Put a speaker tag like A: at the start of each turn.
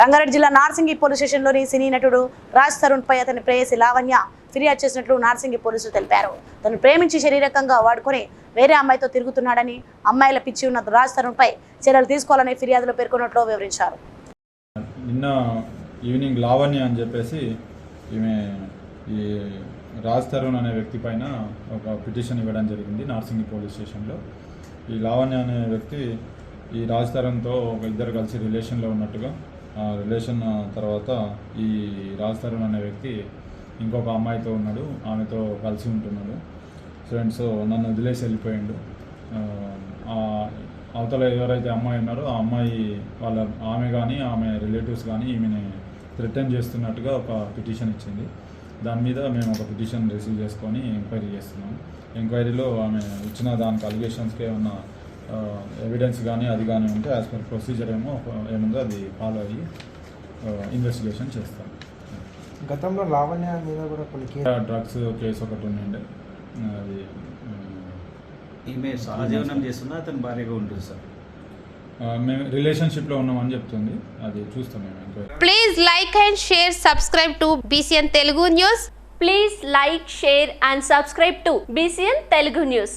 A: రంగారెడ్డి జిల్లా నార్సింగి పోలీస్ స్టేషన్లోని సినీ నటుడు రాజ్ తరుణ్ పై అతని ప్రేయసి లావణ్య ఫిర్యాదు చేసినట్లు నార్సింగి పోలీసులు తెలిపారు. తను ప్రేమించి శరీరకంగా వాడుకొని వేరే అమ్మాయితో తిరుగుతున్నాడని అమ్మాయిల పిచ్చి ఉన్న రాజ్ తరుణ్ పై చర్యలు తీసుకోవాలని ఫిర్యాదులో పేర్కొన్నట్లు వివరించారు.
B: నిన్న ఈవినింగ్ లావణ్య అని చెప్పేసి ఈమె ఈ రాజ్ తరుణ్ అనే వ్యక్తి పైన ఒక పిటిషన్ ఇవ్వడం జరిగింది నార్సింగి పోలీస్ స్టేషన్లో. ఈ లావణ్య అనే వ్యక్తి ఈ రాజ్ తరుణ్తో ఒక ఇద్దరు కలిసి రిలేషన్లో ఉన్నట్టుగా రిలేషన్ తర్వాత ఈ రాజ్ తరుణ్ అనే వ్యక్తి ఇంకొక అమ్మాయితో ఉన్నాడు. ఆమెతో కలిసి ఉంటున్నాడు. ఫ్రెండ్స్ నన్ను వదిలేసి వెళ్ళిపోయాడు. అవతల ఎవరైతే అమ్మాయి ఉన్నారో ఆ అమ్మాయి వాళ్ళ ఆమె కానీ ఆమె రిలేటివ్స్ కానీ ఈమెని రిటర్న్ చేస్తున్నట్టుగా ఒక పిటిషన్ ఇచ్చింది. దాని మీద మేము ఒక పిటిషన్ రిసీవ్ చేసుకొని ఎంక్వైరీ చేస్తున్నాం. ఎంక్వైరీలో ఆమె ఇచ్చిన దానికి అలిగేషన్స్కి ఏమన్నా ఎవిడెన్స్ కానీ అది కానీ ఉంటే యాజ్ పర్ ప్రొసీజర్ ఏమో ఏముందో అది ఫాలో అయ్యి ఇన్వెస్టిగేషన్ చేస్తాం.
C: గతంలో లావణ్య మీద కూడా కొన్ని
B: డ్రగ్స్ కేసు ఒకటి ఉండే అది
D: ఈమె సహజీవనం చేస్తున్నా అతని భార్యగా ఉంటుంది సార్.
B: మేము రిలేషన్షిప్లో ఉన్నామని చెప్తుంది. అది చూస్తాం మేము
E: Please like and share, subscribe to BCN Telugu News.
F: Please like, share and subscribe to BCN Telugu News.